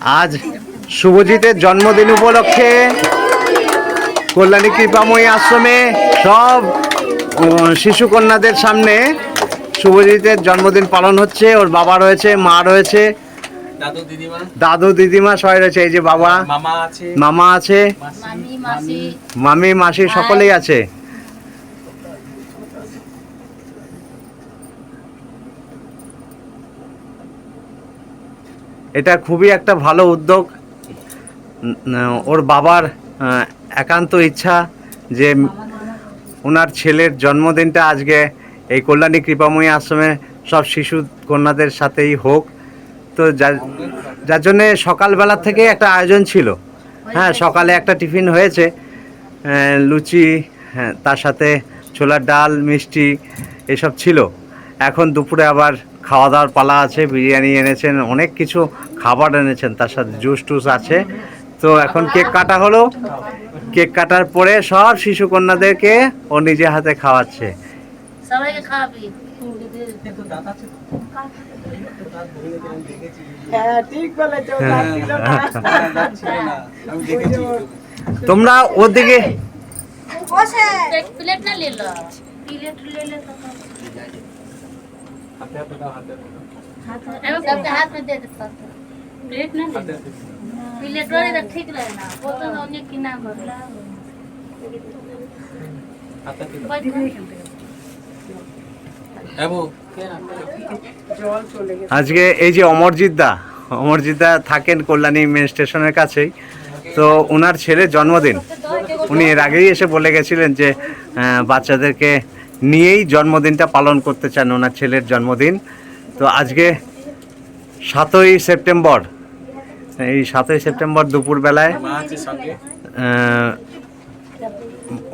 আজ শুভজিতের জন্মদিন উপলক্ষে কল্যাণী কৃপাময়ী আশ্রমে সব শিশু কন্যাদের সামনে শুভজিতের জন্মদিন পালন হচ্ছে। ওর বাবা রয়েছে মা রয়েছে। দাদু দিদিমা। দাদু সবাই রয়েছে এই যে বাবা। মামা আছে। মামা আছে। মামি মাসি সকলেই আছে। এটা খুবই একটা ভালো উদ্যোগ। ওর বাবার একান্ত ইচ্ছা যে ওনার ছেলের জন্মদিনটা আজকে এই কল্যাণী কৃপাময়ী আশ্রমে সব শিশু কন্যাদের সাথেই হোক। তো যার জন্যে সকালবেলা থেকে একটা আয়োজন ছিল। হ্যাঁ সকালে একটা টিফিন হয়েছে। লুচি হ্যাঁ তার সাথে ছোলার ডাল, মিষ্টি এসব ছিল। এখন দুপুরে আবার খাওয়া দাওয়ার পালা আছে বিরিয়ানি এনেছেন অনেক কিছু খাবার এনেছেন তার সাথে জুস টুস আছে। তো এখন কেক কাটা হলো। কেক কাটার পরে সব শিশু কন্যাদেরকে ও নিজে হাতে খাওয়াচ্ছে। হ্যাঁ। হ্যাঁ, তোমরা ওর দিকে হাতে হাতে দাও হাতে হাতে দাও। एवं सबके हाथ में दे देता प्लेट ना ले হাতে হাতে দাও। प्लेट वाले तो ठीक रहे ना वो तो उन्हें की ना कर হাতে হাতে দাও। এবু জল চলে গেছে আজকে এই যে অমরজিৎ দা অমরজিৎ দা থাকেন কল্যাণী মেন স্টেশনের কাছেই তো ওনার ছেলের জন্মদিন উনি এর আগেই এসে বলে গেছিলেন যে আহ, বাচ্চাদেরকে নিয়েই জন্মদিনটা পালন করতে চান ওনার ছেলের জন্মদিন। তো আজকে সাতই সেপ্টেম্বর এই সাতই সেপ্টেম্বর দুপুরবেলায়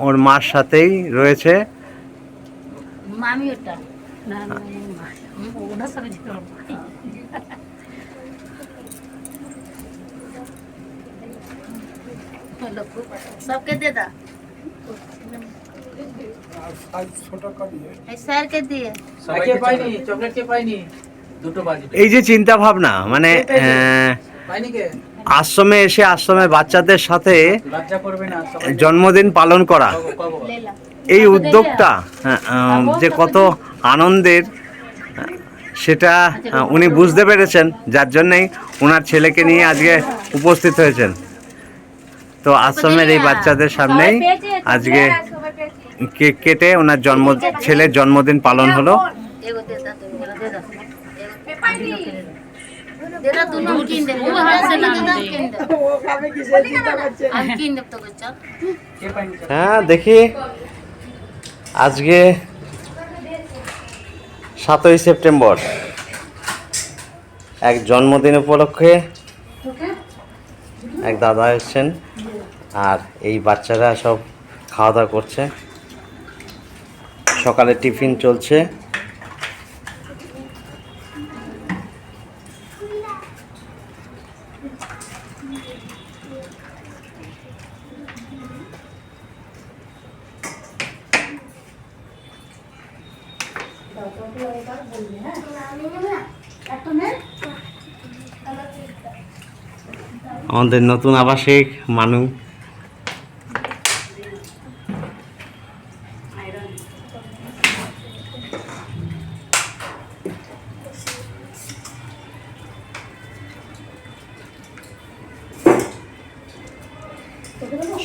ওর মার সাথেই রয়েছে। সবকে দেদা এই যে চিন্তা ভাবনা মানে আশ্রমে এসে আশ্রমে বাচ্চাদের সাথে জন্মদিন পালন করা। এই উদ্যোগটা হ্যাঁ, যে কত আনন্দের সেটা উনি বুঝতে পেরেছেন যার জন্যই ওনার ছেলেকে নিয়ে আজকে উপস্থিত হয়েছেন। তো আশ্রমের এই বাচ্চাদের সামনেই আজকে কেক কেটে ওনার জন্ম, ছেলের জন্মদিন পালন হলো। হ্যাঁ দেখি। আজকে সাতই সেপ্টেম্বর। এক জন্মদিন উপলক্ষে এক দাদা এসছেন আর এই বাচ্চারা সব খাওয়া দাওয়া করছে। সকালে টিফিন চলছে। আমাদের নতুন আবাসিক মানু।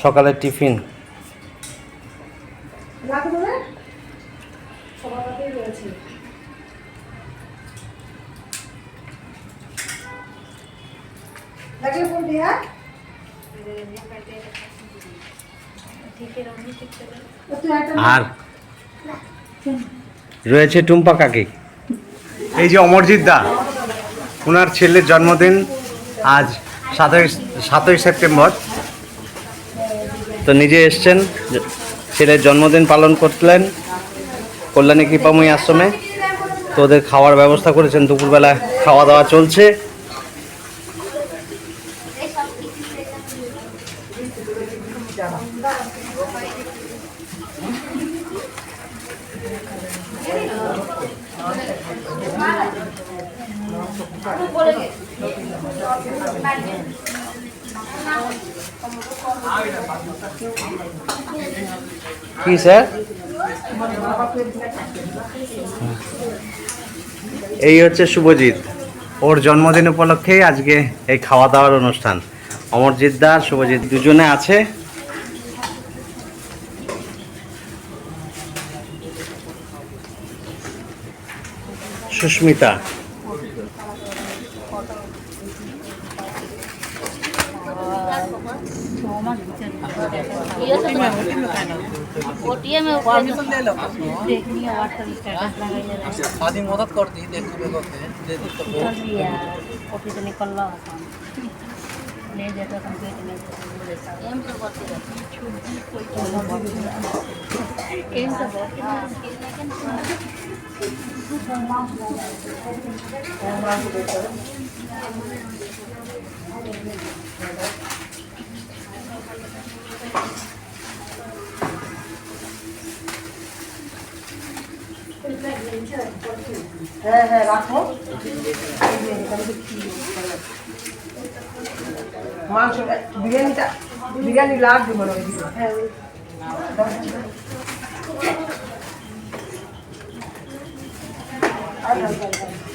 সকালের টিফিন। আর রয়েছে টুম্পা কাকি। এই যে অমরজিৎ দা ওনার ছেলের জন্মদিন আজ সাতই সাতই সেপ্টেম্বর। তো নিজে এসছেন ছেলের জন্মদিন পালন করলেন কল্যাণী কৃপাময়ী আশ্রমে। তো ওদের খাওয়ার ব্যবস্থা করেছেন, দুপুরবেলা খাওয়া দাওয়া চলছে। কি, স্যার? এই হচ্ছে শুভজিৎ। ওর জন্মদিন উপলক্ষেই আজকে এই খাওয়া দাওয়ার অনুষ্ঠান। অমরজিৎ দা, শুভজিৎ দুজনে আছে। সুস্মিতা। ओटीए में ले लो देखनी है व्हाट्सएप स्टेटस लगाइए आदि मदद कर दी देख के होते दे दी तो कर दिया ऑफ़िस से निकल था ले जाता कंप्लीट में एम से बोलते एम से হ্যাঁ হ্যাঁ রাখো মাংস বিরিয়ানিটা বিরিয়ানি লাগবে মনে হয় হ্যাঁ আর হালকা হালকা।